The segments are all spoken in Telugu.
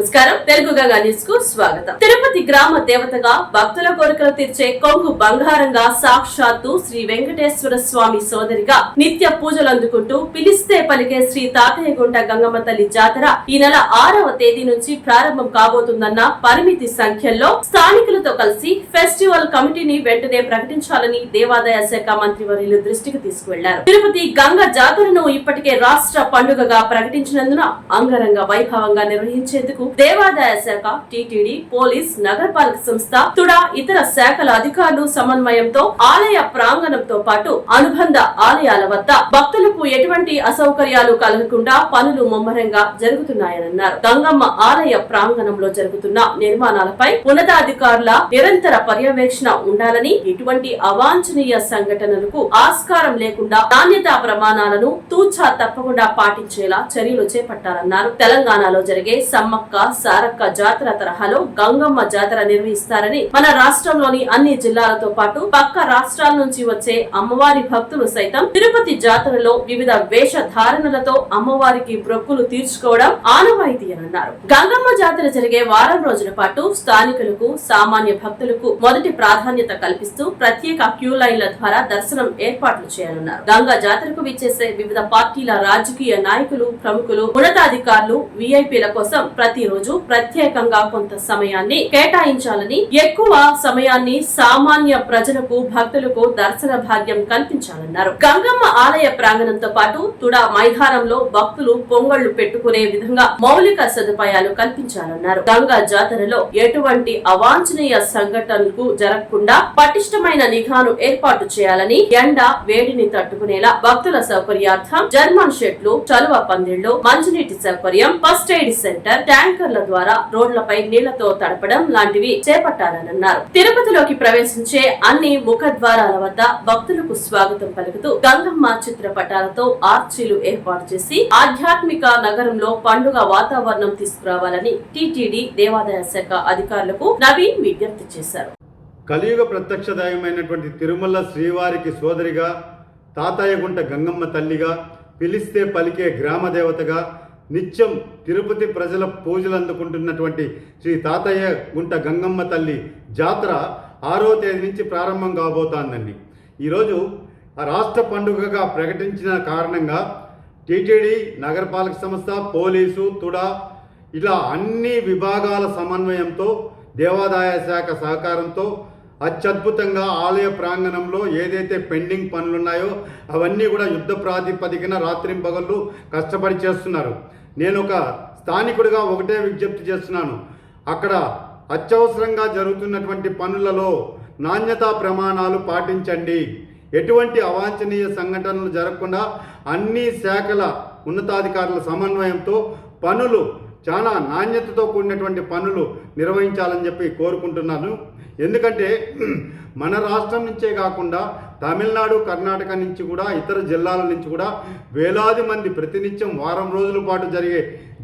నమస్కారం. తెలుగు గంగా న్యూస్కు స్వాగతం. తిరుపతి గ్రామ దేవతగా భక్తుల కోరికలు తీర్చే కొంగు బంగారంగా సాక్షాత్తు శ్రీ వెంకటేశ్వర స్వామి సోదరిగా నిత్య పూజలు అందుకుంటూ పిలిస్తే పలికే శ్రీ తాతయ్యగుంట గంగమ్మ తల్లి జాతర ఈ నెల ఆరవ తేదీ నుంచి ప్రారంభం కాబోతుందన్న పరిమితి సంఖ్యల్లో స్థానికులతో కలిసి ఫెస్టివల్ కమిటీని వెంటనే ప్రకటించాలని దేవాదాయ శాఖ మంత్రి వర్యులు దృష్టికి తీసుకువెళ్ళారు. తిరుపతి గంగ జాతరను ఇప్పటికే రాష్ట్ర పండుగగా ప్రకటించినందున అంగరంగ వైభవంగా నిర్వహించేందుకు దేవాదాయ శాఖ టీటీడీ పోలీస్ నగరపాలక సంస్థ తుడా ఇతర శాఖల అధికారులు సమన్వయంతో ఆలయ ప్రాంగణంతో పాటు అనుబంధ ఆలయాల వద్ద భక్తులకు ఎటువంటి అసౌకర్యాలు కలగకుండా పనులు ముమ్మరంగా జరుగుతున్నాయన్నారు. గంగమ్మ ఆలయ ప్రాంగణంలో జరుగుతున్న నిర్మాణాలపై ఉన్నతాధికారుల నిరంతర పర్యవేక్షణ ఉండాలని ఎటువంటి అవాంఛనీయ సంఘటనలకు ఆస్కారం లేకుండా నాణ్యతా ప్రమాణాలను తూచా తప్పకుండా పాటించేలా చర్యలు చేపట్టాలన్నారు. తెలంగాణలో జరిగే సమ్మక్క సారక్క జాతర తరహాలో గంగమ్మ జాతర నిర్వహిస్తారని మన రాష్ట్రంలోని అన్ని జిల్లాలతో పాటు పక్క రాష్ట్రాల నుంచి వచ్చే అమ్మవారి భక్తులు సైతం తిరుపతి జాతరలో వివిధ వేషధారణలతో అమ్మవారికి బ్రొక్కులు తీర్చుకోవడం ఆనవాయితీ అని అన్నారు. గంగమ్మ జాతర జరిగే వారం రోజుల పాటు స్థానికులకు సామాన్య భక్తులకు మొదటి ప్రాధాన్యత కల్పిస్తూ ప్రత్యేక క్యూ లైన్ల ద్వారా దర్శనం ఏర్పాట్లు చేయాలన్నారు. గంగా జాతరకు విచ్చేసే వివిధ పార్టీల రాజకీయ నాయకులు ప్రముఖులు ఉన్నతాధికారులు విఐపీల కోసం ప్రతి ప్రతిరోజు ప్రత్యేకంగా కొంత సమయాన్ని కేటాయించాలని ఎక్కువ సమయాన్ని సామాన్య ప్రజలకు భక్తులకు దర్శన భాగ్యం కల్పించాలన్నారు. గంగమ్మ ఆలయ ప్రాంగణంతో పాటు తుడా మైదానంలో భక్తులు పొంగళ్ళు పెట్టుకునే విధంగా మౌలిక సదుపాయాలు కల్పించాలన్నారు. గంగా జాతరలో ఎటువంటి అవాంఛనీయ సంఘటనలకు జరగకుండా పటిష్టమైన నిఘాను ఏర్పాటు చేయాలని ఎండ వేడిని తట్టుకునేలా భక్తుల సౌకర్యార్థం జర్మన్ షెడ్లు చలువ పందిళ్ళు మంచినీటి సౌకర్యం ఫస్ట్ ఎయిడ్ సెంటర్ ట్యాంకర్ల ద్వారా రోడ్లపై నీళ్ళతో తడపడం లాంటివి చేపట్టాలని అన్నారు తిరుపతిలోకి ప్రవేశించే అన్ని ముఖద్వారాల వద్ద భక్తులకు స్వాగతం పలుకుతూ గంగమ్మ చిత్రపటాలతో ఆర్చీలు ఏర్పాటు చేసి ఆధ్యాత్మిక నగరంలో పండుగ వాతావరణం తీసుకురావాలని టీటీడీ దేవాదాయ శాఖ అధికారులకు నవీన్ విజ్ఞప్తి చేశారు. కలియుగ ప్రత్యక్ష దైవమైనటువంటి తిరుమల శ్రీవారికి సోదరిగా తాతయ్యగుంట గంగమ్మ తల్లిగా పిలిస్తే పలికే గ్రామ దేవతగా నిత్యం తిరుపతి ప్రజల పూజలు అందుకుంటున్నటువంటి శ్రీ తాతయ్య గుంట గంగమ్మ తల్లి జాతర ఆరో తేదీ నుంచి ప్రారంభం కాబోతోందండి. ఈరోజు రాష్ట్ర పండుగగా ప్రకటించిన కారణంగా టీటీడీ నగరపాలక సంస్థ పోలీసు తుడా ఇలా అన్ని విభాగాల సమన్వయంతో దేవాదాయ శాఖ సహకారంతో అత్యద్భుతంగా ఆలయ ప్రాంగణంలో ఏదైతే పెండింగ్ పనులున్నాయో అవన్నీ కూడా యుద్ధ ప్రాతిపదికన రాత్రింపగళ్ళు కష్టపడి చేస్తున్నారు. నేను ఒక స్థానికుడిగా ఒకటే విజ్ఞప్తి చేస్తున్నాను. అక్కడ అత్యవసరంగా జరుగుతున్నటువంటి పనులలో నాణ్యతా ప్రమాణాలు పాటించండి. ఎటువంటి అవాంఛనీయ సంఘటనలు జరగకుండా అన్ని శాఖల ఉన్నతాధికారుల సమన్వయంతో పనులు చాలా నాణ్యతతో కూడినటువంటి పనులు నిర్వహించాలని చెప్పి కోరుకుంటున్నాను. ఎందుకంటే మన రాష్ట్రం నుంచే కాకుండా తమిళనాడు కర్ణాటక నుంచి కూడా ఇతర జిల్లాల నుంచి కూడా వేలాది మంది ప్రతినిత్యం వారం రోజుల పాటు జరిగే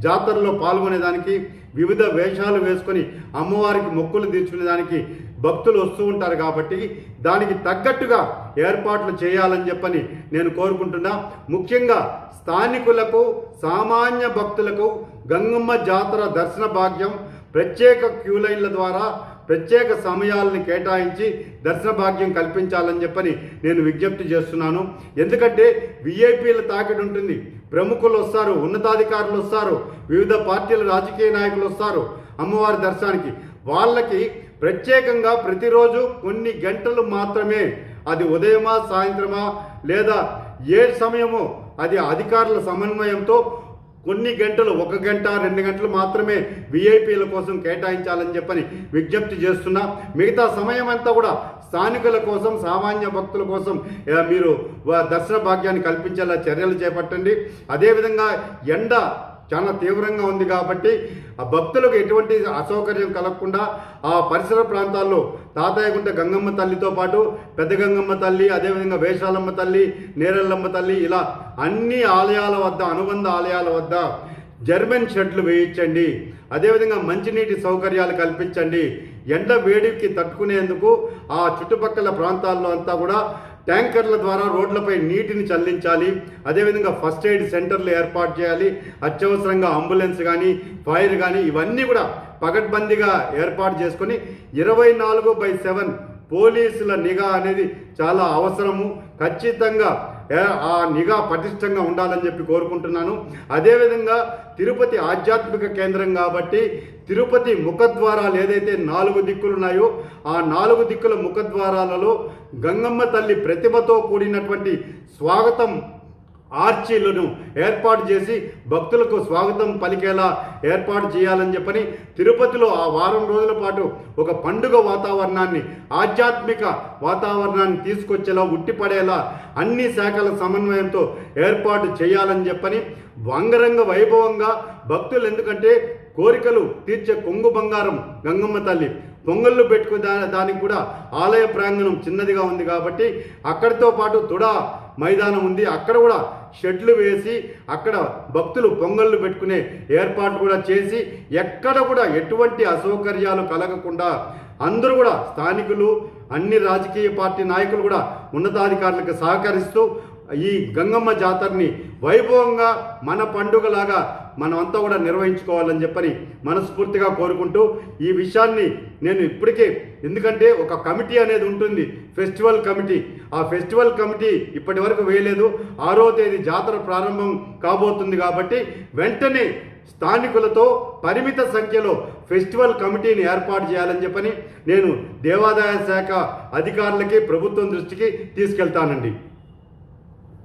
జాతరలో పాల్గొనేదానికి వివిధ వేషాలు వేసుకొని అమ్మవారికి మొక్కులు తీర్చుకునేదానికి భక్తులు వస్తూ ఉంటారు కాబట్టి దానికి తగ్గట్టుగా ఏర్పాట్లు చేయాలని చెప్పని నేను కోరుకుంటున్నా. ముఖ్యంగా స్థానికులకు సామాన్య భక్తులకు గంగమ్మ జాతర దర్శన భాగ్యం ప్రత్యేక క్యూ లైన్ల ద్వారా ప్రత్యేక సమయాలను కేటాయించి దర్శన భాగ్యం కల్పించాలని చెప్పని నేను విజ్ఞప్తి చేస్తున్నాను. ఎందుకంటే విఐపీల తాకిడి ఉంటుంది. ప్రముఖులు వస్తారు ఉన్నతాధికారులు వస్తారు వివిధ పార్టీల రాజకీయ నాయకులు వస్తారు అమ్మవారి దర్శనానికి. వాళ్ళకి ప్రత్యేకంగా ప్రతిరోజు కొన్ని గంటలు మాత్రమే. అది ఉదయమా సాయంత్రమా లేదా ఏ సమయమో అది అధికారుల సమన్వయంతో కొన్ని గంటలు ఒక గంట రెండు గంటలు మాత్రమే విఐపీల కోసం కేటాయించాలని చెప్పని విజ్ఞప్తి చేస్తున్నా. మిగతా సమయం అంతా కూడా స్థానికుల కోసం సామాన్య భక్తుల కోసం మీరు దర్శన భాగ్యాన్ని కల్పించేలా చర్యలు చేపట్టండి. అదేవిధంగా ఎండ చాలా తీవ్రంగా ఉంది కాబట్టి ఆ భక్తులకు ఎటువంటి అసౌకర్యం కలగకుండా ఆ పరిసర ప్రాంతాల్లో తాతయ్యగుంట గంగమ్మ తల్లితో పాటు పెద్ద గంగమ్మ తల్లి అదేవిధంగా వేషాలమ్మ తల్లి నేరెల్లమ్మ తల్లి ఇలా అన్ని ఆలయాల వద్ద అనుబంధ ఆలయాల వద్ద జర్మన్ షెడ్లు వేయించండి. అదేవిధంగా మంచినీటి సౌకర్యాలు కల్పించండి. ఎండ వేడికి తట్టుకునేందుకు ఆ చుట్టుపక్కల ప్రాంతాల్లో అంతా కూడా ట్యాంకర్ల ద్వారా రోడ్లపై నీటిని చల్లించాలి. అదేవిధంగా ఫస్ట్ ఎయిడ్ సెంటర్లు ఏర్పాటు చేయాలి. అత్యవసరంగా అంబులెన్స్ కానీ ఫైర్ కానీ ఇవన్నీ కూడా పగడ్బందీగా ఏర్పాటు చేసుకొని ఇరవై నాలుగు బై సెవెన్ పోలీసుల నిఘా అనేది చాలా అవసరము. ఖచ్చితంగా ఆ నిఘా పటిష్టంగా ఉండాలని చెప్పి కోరుకుంటున్నాను. అదేవిధంగా తిరుపతి ఆధ్యాత్మిక కేంద్రం కాబట్టి తిరుపతి ముఖద్వారాలు ఏదైతే నాలుగు దిక్కులు ఉన్నాయో ఆ నాలుగు దిక్కుల ముఖద్వారాలలో గంగమ్మ తల్లి ప్రతిమతో కూడినటువంటి స్వాగతం ఆర్చీలను ఏర్పాటు చేసి భక్తులకు స్వాగతం పలికేలా ఏర్పాటు చేయాలని చెప్పని తిరుపతిలో ఆ వారం రోజుల పాటు ఒక పండుగ వాతావరణాన్ని ఆధ్యాత్మిక వాతావరణాన్ని తీసుకొచ్చేలా ఉట్టిపడేలా అన్ని శాఖల సమన్వయంతో ఏర్పాటు చేయాలని చెప్పని వంగరంగ వైభవంగా భక్తులు ఎందుకంటే కోరికలు తీర్చే కొంగు బంగారం గంగమ్మ తల్లి పొంగళ్ళు పెట్టుకునే దానికి కూడా ఆలయ ప్రాంగణం చిన్నదిగా ఉంది కాబట్టి అక్కడితో పాటు తుడా మైదానం ఉంది. అక్కడ కూడా షెడ్లు వేసి అక్కడ భక్తులు పొంగళ్ళు పెట్టుకునే ఏర్పాటు కూడా చేసి ఎక్కడ కూడా ఎటువంటి అసౌకర్యాలు కలగకుండా అందరూ కూడా స్థానికులు అన్ని రాజకీయ పార్టీ నాయకులు కూడా ఉన్నతాధికారులకు సహకరిస్తూ ఈ గంగమ్మ జాతరని వైభవంగా మన పండుగలాగా మనమంతా కూడా నిర్వహించుకోవాలని చెప్పని మనస్ఫూర్తిగా కోరుకుంటూ ఈ విషయాన్ని నేను ఇప్పటికే ఎందుకంటే ఒక కమిటీ అనేది ఉంటుంది ఫెస్టివల్ కమిటీ. ఆ ఫెస్టివల్ కమిటీ ఇప్పటి వరకు వేయలేదు. ఆరో తేదీ జాతర ప్రారంభం కాబోతుంది కాబట్టి వెంటనే స్థానికులతో పరిమిత సంఖ్యలో ఫెస్టివల్ కమిటీని ఏర్పాటు చేయాలని చెప్పని నేను దేవాదాయ శాఖ అధికారులకి ప్రభుత్వం దృష్టికి తీసుకెళ్తానండి.